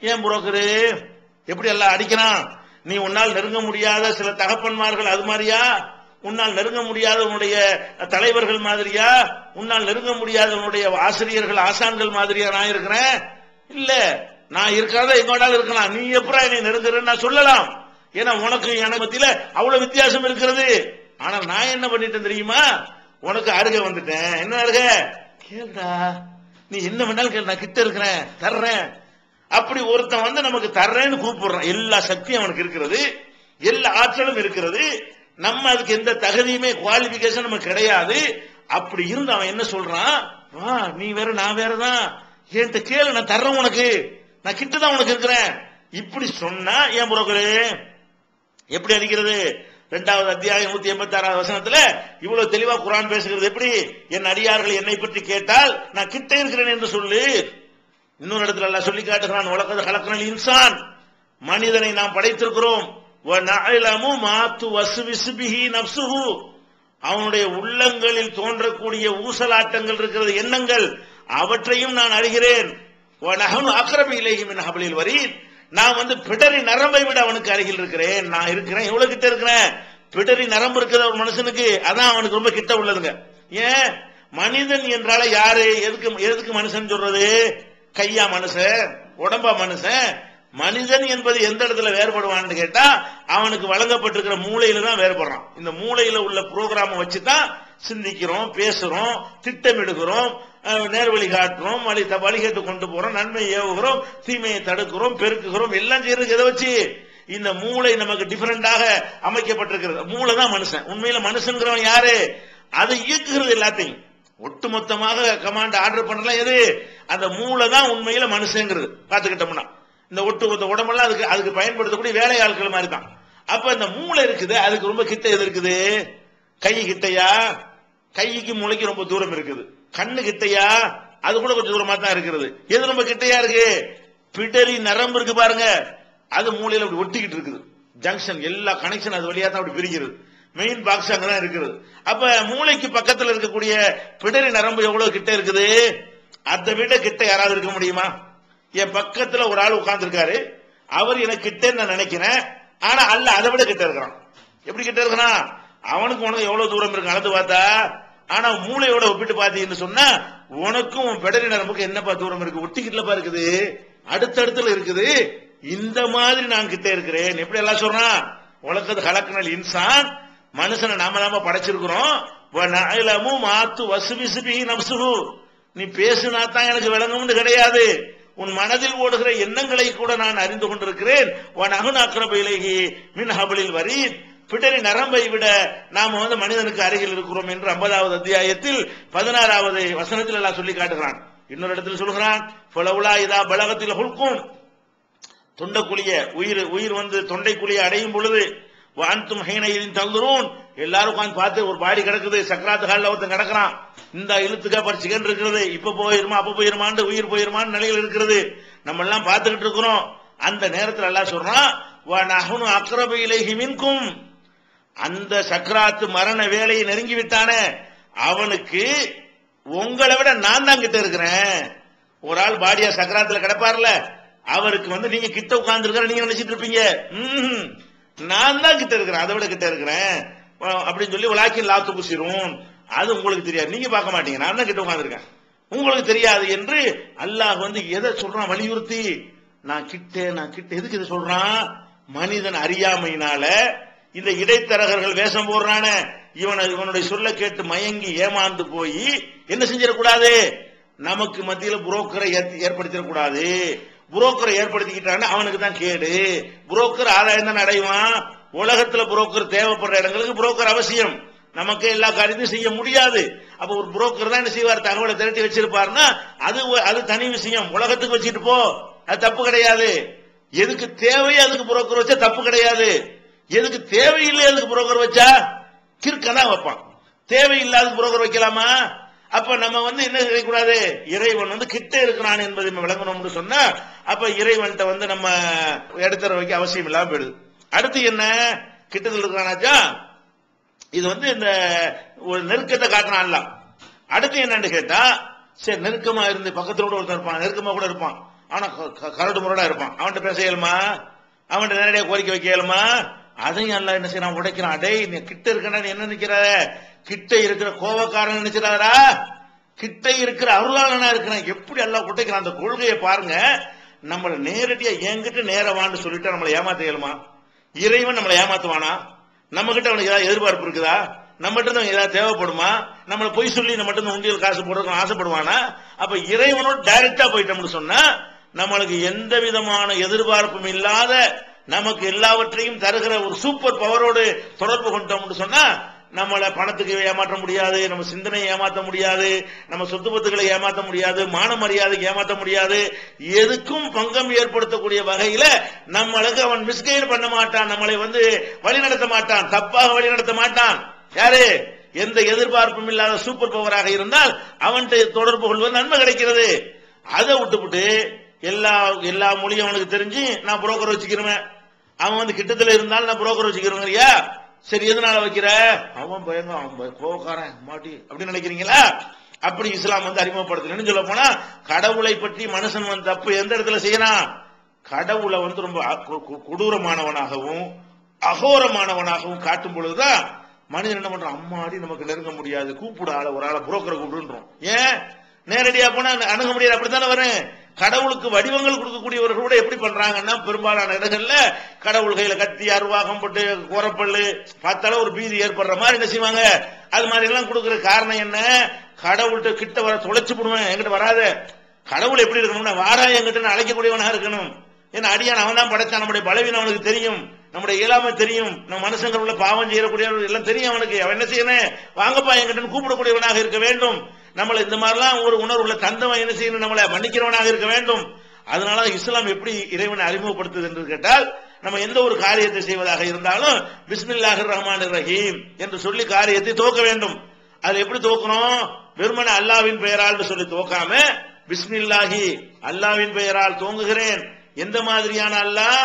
ஏன் புரோக்கரு? எப்படி எல்லாம் அடிக்கிறான்? நீ உன்னால் நெருங்க முடியாத சில தகப்பன்மார்கள் அது மாதிரியா? உன்னால் நெருங்க முடியாத உன்னுடைய தலைவர்கள் மாதிரியா? உன்னால் நெருங்க முடியாத உன்னுடைய ஆசிரியர்கள் ஆசான்கள் மாதிரியா நான் இருக்கிறேன்? இல்ல. நான் இருக்காத எங்கோடாலும் இருக்கலாம். நீ எப்படா என்னை நெருங்குறன்னு நான் சொல்லலாம். ஏன்னா உனக்கு எனக்கு மத்தியில அவ்வளவு வித்தியாசம் இருக்கிறது. ஆனால் நான் என்ன பண்ணிட்டேன் தெரியுமா? உனக்கு அருகே வந்துட்டேன். என்ன அருக? கேளுடா. நீ என்ன வேணாலும் கேளு. நான் கிட்ட இருக்கிறேன். தர்றேன். அப்படி ஒருத்தன் வந்து நமக்கு தர்றேன்னு கூப்பிடுறான். எல்லா சக்தியும் அவனுக்கு இருக்கிறது. எல்லா ஆற்றலும் இருக்கிறது. நம்ம அதுக்கு எந்த தகுதியுமே குவாலிபிகேஷன் நமக்கு கிடையாது. அப்படி இருந்து அவன் என்ன சொல்றான்? வா நீ வேற நான் வேறதான். என்கிட்ட கேளு நான் தர்றேன் உனக்கு. நான் கிட்ட தான் உனக்கு இருக்கிறேன். இப்படி சொன்னா ஏன் புரோக்கரே எப்படி அடிக்கிறது? இரண்டாவது அத்தியாயம் நூத்தி எண்பத்தி ஆறாவது வசனத்துல இவ்வளவு தெளிவா குரான் பேசுகிறது எப்படி? என் அடியார்கள் என்னை பற்றி கேட்டால் நான் கிட்ட இருக்கிறேன் என்று சொல்லு. இன்னொரு இடத்துல எல்லாம் சொல்லி காட்டுகிறான் உலகத்தை கலக்கணல் இன்சான். மனிதனை நாம் படைத்திருக்கிறோம். மாத்து அவனுடைய உள்ளங்களில் தோன்றக்கூடிய ஊசலாட்டங்கள் இருக்கிறது. எண்ணங்கள் அவற்றையும் நான் அறிகிறேன். வநஹனு அக்ரபு இலைஹி மின் ஹப்லில் நான் வந்து பிடரி நரம்பை விட அவனுக்கு அருகில் இருக்கிறேன். நான் இருக்கிறேன் எவ்வளவு கிட்ட இருக்கிறேன். பிடரி நரம்பு இருக்கிற ஒரு மனுஷனுக்கு அதான் அவனுக்கு ரொம்ப கிட்ட உள்ளதுங்க. ஏன்? மனிதன் என்றால யாரு? எதுக்கு எதுக்கு மனுஷன் சொல்றது? கையா மனுஷன் உடம்பா மனுஷன் மனிதன் என்பது எந்த இடத்துல வேறுபடுவான்னு கேட்டா அவனுக்கு வழங்கப்பட்டிருக்கிற மூளையில தான் வேறுபடுறான். இந்த மூளையில உள்ள புரோகிராம வச்சு தான் சிந்திக்கிறோம் பேசுறோம் திட்டமிடுகிறோம் நேர்வழி காட்டுறோம் வழி வழிகேட்டு கொண்டு போறோம் நன்மை ஏவுகிறோம் தீமையை தடுக்கிறோம் பெருக்குகிறோம் எல்லாம் செய்யறதுக்கு எதை வச்சு? இந்த மூளை நமக்கு டிஃபரெண்டாக அமைக்கப்பட்டிருக்கிறது. மூளை தான் மனுஷன். உண்மையில மனுஷங்கிறவன் யாரு? அதை இயக்குகிறது எல்லாத்தையும். ஒட்டுமொத்தமாக கமாண்ட் ஆர்டர் பண்ணலாம் எது? அந்த மூளை தான் உண்மையில மனுஷங்கிறது. பாத்துக்கிட்டோம்னா இந்த ஒட்டுமொத்த உடம்பெல்லாம் அதுக்கு அதுக்கு பயன்படுத்தக்கூடிய வேலை ஆட்கள் மாதிரி தான் அப்ப இந்த மூளை இருக்குது அதுக்கு ரொம்ப கிட்ட எது இருக்குது? கை கிட்டையா? கைக்கு மூளைக்கு ரொம்ப தூரம் இருக்குது. கண்ணு கிட்டையா? அது கூட கொஞ்சம் தூரமா தான் இருக்கிறது எது ரொம்ப கிட்டையா இருக்கு? பிடரி நரம்பு இருக்கு பாருங்க. அது மூளையில அப்படி ஒட்டிக்கிட்டு இருக்குது. ஜங்ஷன் எல்லா கனெக்ஷன் அது வழியா தான் அப்படி பிரிக்கிறது மெயின் பாக்ஸ் அங்கதான் இருக்குது. அப்ப மூளைக்கு பக்கத்துல இருக்கக்கூடிய பிடரி நரம்பு எவ்வளவு கிட்ட இருக்குது? அதை விட கிட்ட யாராவது இருக்க முடியுமா? என் பக்கத்துல ஒரு ஆள் உட்கார்ந்துருக்காரு. அவர் எனக்கு கிட்ட நான் நினைக்கிறேன். ஆனா அல்ல அதை விட கிட்ட இருக்கிறான். எப்படி கிட்ட இருக்கிறான்? அவனுக்கு உனக்கு எவ்வளவு தூரம் இருக்கு? அளந்து பார்த்தா ஆனா மூளையோட ஒப்பிட்டு பாத்தீங்கன்னு சொன்னா உனக்கும் உன் பெடரி நரம்புக்கு என்னப்பா தூரம் இருக்கு? ஒட்டிக்கிட்டுலப்பா இருக்குது. அடுத்தடுத்துல இருக்குது. இந்த மாதிரி நான் கிட்ட இருக்கிறேன். எப்படி எல்லாம் சொல்றான்? உலகத்து கலக்கணல் இன்சான் மனுஷனை நாம நாம படைச்சிருக்கிறோம். மாத்து வசுபிசுபி நம்சுகு நீ பேசினா தான் எனக்கு விளங்கும்னு கிடையாது. உன் மனதில் ஓடுகிற எண்ணங்களை கூட நான் அறிந்து கொண்டிருக்கிறேன். உன் அகுன் அக்ரப இலகி மின் ஹபலில் பிடரி நரம்பை விட நாம் வந்து மனிதனுக்கு அருகில் இருக்கிறோம் என்று ஐம்பதாவது அத்தியாயத்தில் பதினாறாவது வசனத்தில் எல்லாம் சொல்லி காட்டுகிறான். இன்னொரு இடத்தில் சொல்கிறான் புலவுலா இதா பலகத்தில் ஹுல்கும். தொண்டைக்குழிய உயிர் உயிர் வந்து தொண்டைக்குழியை அடையும் பொழுது வான்தும் ஹீனையின் தந்துரும் எல்லாரும் உட்காந்து பார்த்து ஒரு பாடி கிடக்குது. சக்கராத்து காலில் ஒருத்தன் கிடக்குறான். இந்த இழுத்துக்கா பறிச்சுக்கன்னு இருக்கிறது. இப்ப போயிருமா அப்ப போயிருமான்னு உயிர் போயிருமான்னு நிலையில் இருக்கிறது. நம்ம எல்லாம் பார்த்துக்கிட்டு இருக்கிறோம். அந்த நேரத்தில் எல்லாம் சொல்றான் நகனு அக்ரப மின்கும். அந்த சக்கராத்து மரண வேலையை நெருங்கி விட்டானே. அவனுக்கு உங்களை விட நான் தான் கிட்ட இருக்கிறேன். ஒரு ஆள் பாடியா சக்கராத்துல கிடப்பார்ல. அவருக்கு வந்து நீங்க கிட்ட உட்கார்ந்து நீங்க நினைச்சிட்டு இருப்பீங்க. நான் தான் கிட்ட இருக்கிறேன் அதை விட கிட்ட இருக்கிறேன். அப்படின்னு சொல்லி உலாக்கின் லாத்து புசிரும். அது உங்களுக்கு தெரியாது. நீங்க பார்க்க மாட்டீங்க. நான் தான் கிட்ட உட்காந்துருக்கேன் உங்களுக்கு தெரியாது என்று அல்லாஹ் வந்து எதை சொல்றான் வலியுறுத்தி? நான் கிட்ட நான் கிட்ட. எதுக்கு இதை சொல்றான்? மனிதன் அறியாமையினால இந்த இடைத்தரகர்கள் வேஷம் போடுறானே. இவனை இவனுடைய சொல்ல கேட்டு மயங்கி ஏமாந்து போய் என்ன செஞ்சிடக்கூடாது? நமக்கு மத்தியில புரோக்கரை ஏற்படுத்திடக்கூடாது. புரோக்கரை ஏற்படுத்திக்கிட்டான்னு அவனுக்கு தான் கேடு. புரோக்கர் ஆதாயம் தான் அடைவான். உலகத்துல புரோக்கர் தேவைப்படுற இடங்களுக்கு புரோக்கர் அவசியம். நமக்கு எல்லா காரியத்தையும் செய்ய முடியாது. அப்ப ஒரு புரோக்கர் தான் என்ன செய்வார்? தகவலை திரட்டி வச்சிருப்பாருன்னா அது அது தனி விஷயம். உலகத்துக்கு வச்சுட்டு போ. அது தப்பு கிடையாது. எதுக்கு தேவையோ அதுக்கு புரோக்கர் வச்சா தப்பு கிடையாது. எதுக்கு தேவையில்லை அதுக்கு புரோக்கர் வச்சா? கிறுக்க தான் வைப்பான். தேவையில்லாத புரோக்கர் வைக்கலாமா? அப்ப நம்ம வந்து என்ன செய்யக்கூடாது? இறைவன் வந்து கிட்ட இருக்கிறான் என்பதை நம்ம விளங்கணும்னு சொன்னா அப்ப இறைவன்கிட்ட வந்து நம்ம எடுத்துற வைக்க அவசியம் இல்லாம போயிடுது. அடுத்து என்ன? கிட்டத்தில் இருக்கிறானாச்சா இது வந்து இந்த ஒரு நெருக்கத்தை காட்டுறான்ல அடுத்து என்னன்னு கேட்டா சரி நெருக்கமா இருந்து பக்கத்துல கூட ஒருத்தர் இருப்பான் நெருக்கமா கூட இருப்பான். ஆனா க- கரடு முரடா இருப்பான். அவன்கிட்ட பேச இயலுமா? அவன்கிட்ட நேரடியாக கோரிக்கை வைக்க இயலுமா? அதையும் எல்லாம் என்ன செய்யறான்? உடைக்கிறான். டேய் நீ கிட்ட இருக்கா நீ என்ன நினைக்கிற? கிட்ட இருக்கிற கோபக்காரன் நினைச்சிடாரா கிட்ட இருக்கிற அருளாளனா இருக்கிறேன் எப்படி எல்லாம் உடைக்கிறான் அந்த கொள்கையை பாருங்க. நம்மள நேரடியா என்கிட்ட நேரவான்னு சொல்லிட்டு நம்மளை ஏமாத்த இயலுமா? இறைவன் நம்மளை ஏமாத்துவானா? நம்ம கிட்ட அவனுக்கு ஏதாவது எதிர்பார்ப்பு இருக்குதா? நம்மகிட்ட இருந்து ஏதாவது தேவைப்படுமா? நம்மளை பொய் சொல்லி நம்ம மட்டும் உண்டியல் காசு போடுறதுக்கு ஆசைப்படுவானா? அப்ப இறைவனோட டைரக்டா போயிட்டோம்னு சொன்னா நம்மளுக்கு எந்த விதமான எதிர்பார்ப்பும் இல்லாத நமக்கு எல்லாவற்றையும் தருகிற ஒரு சூப்பர் பவரோடு தொடர்பு கொண்டோம்னு சொன்னா நம்மள பணத்துக்கு ஏமாற்ற முடியாது நம்ம சிந்தனையை ஏமாற்ற முடியாது நம்ம சொத்து பத்துக்களை ஏமாற்ற முடியாது மான மரியாதைக்கு ஏமாற்ற முடியாது. எதுக்கும் பங்கம் ஏற்படுத்தக்கூடிய வகையில நம்மளுக்கு அவன் மிஸ்கைடு பண்ண மாட்டான் நம்மளை வந்து வழிநடத்த மாட்டான் தப்பாக வழிநடத்த மாட்டான். யாரு? எந்த எதிர்பார்ப்பும் இல்லாத சூப்பர் பவராக இருந்தால் அவன்கிட்ட தொடர்பு கொள்வது நன்மை கிடைக்கிறது. அதை விட்டுவிட்டு எல்லா எல்லா மொழியும் அவனுக்கு தெரிஞ்சு நான் புரோக்கர் வச்சுக்கிறேன் அவன் வந்து கிட்டத்துல இருந்தாலும் நான் புரோக்கர் வச்சுக்கிறேங்கய்யா சரி எதனால வைக்கிற? அவன் பயங்க அவன் கோவக்காரன் மாட்டி அப்படின்னு நினைக்கிறீங்களா? அப்படி இஸ்லாம் வந்து அறிமுகப்படுத்தலன்னு சொல்ல போனா கடவுளை பற்றி மனுஷன் வந்து தப்பு எந்த இடத்துல செய்யறான்? கடவுளை வந்து ரொம்ப கொடூரமானவனாகவும் அகோரமானவனாகவும் காட்டும் பொழுதுதான் மனிதன் என்ன பண்றான்? அம்மாடி நமக்கு நெருங்க முடியாது கூப்பிடு ஆளை ஒரு ஆளை புரோக்கரை கூப்பிடுன்றோம் ஏன்? நேரடியா போனா அணுக முடியாது அப்படித்தானே வரும் கடவுளுக்கு வடிவங்கள் கொடுக்கக்கூடியவர்கள் கூட எப்படி பண்றாங்கன்னா பெரும்பாலான இடங்கள்ல கடவுள் கையில கத்தி அருவாகம் போட்டு கோரப்பல்லு பார்த்தாலும் ஒரு பீதி ஏற்படுற மாதிரி என்ன செய்வாங்க? அது மாதிரி எல்லாம் கொடுக்கிற காரணம் என்ன? கடவுள்கிட்ட கிட்ட வர தொலைச்சு போடுவேன் என்கிட்ட வராத. கடவுள் எப்படி இருக்கணும்னா வாரா என்கிட்ட அழைக்கக்கூடியவனா அழைக்கக்கூடியவனாக இருக்கணும். ஏன்னா அடியான் அவன் தான் படைச்சான் நம்முடைய பலவீனம் அவனுக்கு தெரியும். நம்முடைய இயலாமை தெரியும். நம்ம மனுஷங்கள் உள்ள பாவம் செய்யக்கூடிய எல்லாம் தெரியும் அவனுக்கு. அவன் என்ன செய்யணும் வாங்கப்பா என்கிட்ட கூப்பிடக்கூடியவனாக இருக்க வேண்டும். நம்மளை இந்த மாதிரிலாம் ஒரு உணர்வுல தந்தவன் என்ன செய்யணும்? நம்மளை மன்னிக்கிறவனாக இருக்க வேண்டும். அதனால இஸ்லாம் எப்படி இறைவனை அறிமுகப்படுத்துது என்று கேட்டால் நம்ம எந்த ஒரு காரியத்தை செய்வதாக இருந்தாலும் பிஸ்மில்லாஹிர் ரஹ்மான் ரஹீம் என்று சொல்லி காரியத்தை துவக்க வேண்டும். அது எப்படி துவக்கணும்? வெறுமனை அல்லாவின் பெயரால் சொல்லி துவக்காம பிஸ்மில்லாஹி அல்லாவின் பெயரால் துவங்குகிறேன். எந்த மாதிரியான அல்லாஹ்?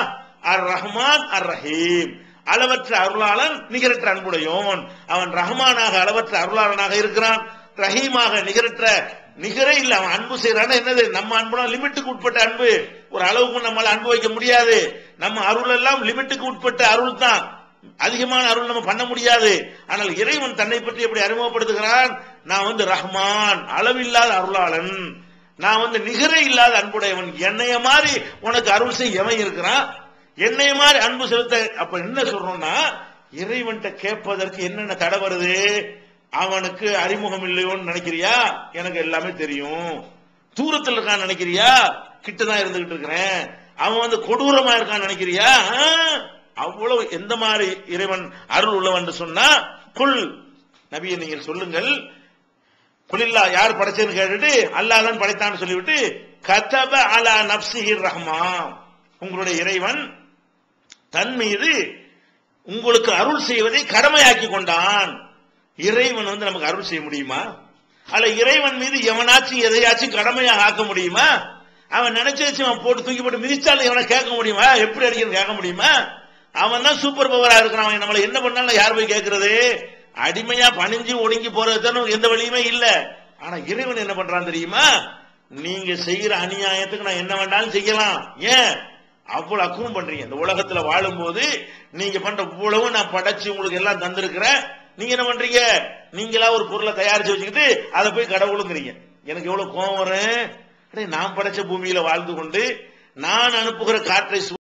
அர் ரஹ்மான் அர் ரஹீம் அளவற்ற அருளாளன் நிகரற்ற அன்புடையோன் அவன் ரஹ்மானாக அளவற்ற அருளாளனாக இருக்கிறான். ரஹீமாக நிகரற்ற நிகரே இல்ல. அவன் அன்பு செய்யறான என்னது? நம்ம அன்புனா லிமிட்டுக்கு உட்பட்ட அன்பு. ஒரு அளவுக்கு நம்மளால அன்பு வைக்க முடியாது. நம்ம அருள் எல்லாம் லிமிட்டுக்கு உட்பட்ட அருள் தான். அதிகமான அருள் நம்ம பண்ண முடியாது. ஆனால் இறைவன் தன்னை பற்றி எப்படி அறிமுகப்படுத்துகிறான்? நான் வந்து ரஹ்மான் அளவில்லாத அருளாளன். நான் வந்து நிகரே இல்லாத அன்புடையவன். என்னைய மாதிரி உனக்கு அருள் செய்ய எவன் இருக்கிறான்? என்னைய மாதிரி அன்பு செலுத்த அப்ப என்ன சொல்றோம்னா இறைவன்கிட்ட கேட்பதற்கு என்னென்ன தடை வருது? அவனுக்கு அறிமுகம் இல்லையோன்னு நினைக்கிறியா? எனக்கு எல்லாமே தெரியும். தூரத்தில் இருக்கான்னு நினைக்கிறியா? கிட்டதான் இருந்துகிட்டு இருக்கிறேன். அவன் வந்து கொடூரமா இருக்கான்னு நினைக்கிறியா? ஆ, அவ்வளவு எந்த மாதிரி இறைவன் அருள் உள்ளவன் சொன்னா குல் நபியை நீங்கள் சொல்லுங்கள். குலில்லா யார் படைச்சதுன்னு கேட்டுட்டு அல்லாதான் படைத்தான்னு சொல்லிவிட்டு கதப அலா நப்சிஹிர் ரஹ்மா உங்களுடைய இறைவன் தன் மீது உங்களுக்கு அருள் செய்வதை கடமையாக்கி கொண்டான். இறைவன் வந்து நமக்கு அருள் செய்ய முடியுமா? அல்ல இறைவன் மீது எவனாச்சும் எதையாச்சும் கடமையாக ஆக்க முடியுமா? அவன் நினைச்சு அவன் போட்டு தூக்கி போட்டு மிதிச்சாலும் எவனை கேட்க முடியுமா? எப்படி அடிக்கிறது கேட்க முடியுமா? அவன் தான் சூப்பர் பவரா இருக்கிறான். அவன் நம்மளை என்ன பண்ணாலும் யார் போய் கேட்கறது? அடிமையா பணிஞ்சு ஒடுங்கி போறது தானே எந்த வழியுமே இல்ல. ஆனா இறைவன் என்ன பண்றான் தெரியுமா? நீங்க செய்யற அநியாயத்துக்கு நான் என்ன வேண்டாலும் செய்யலாம். ஏன்? அவ்வளவு அக்குவம் பண்றீங்க. இந்த உலகத்துல வாழும்போது நீங்க பண்ற இவ்வளவு நான் படைச்சு உங்களுக்கு எல்லாம் தந்திருக்கிறேன். நீங்க என்ன பண்றீங்க? நீங்களா ஒரு பொருளை தயாரிச்சு வச்சுக்கிட்டு அதை போய் கடவுளுங்கிறீங்க. எனக்கு எவ்வளவு கோவம் வரும்? நான் படைச்ச பூமியில வாழ்ந்து கொண்டு நான் அனுப்புகிற காற்றை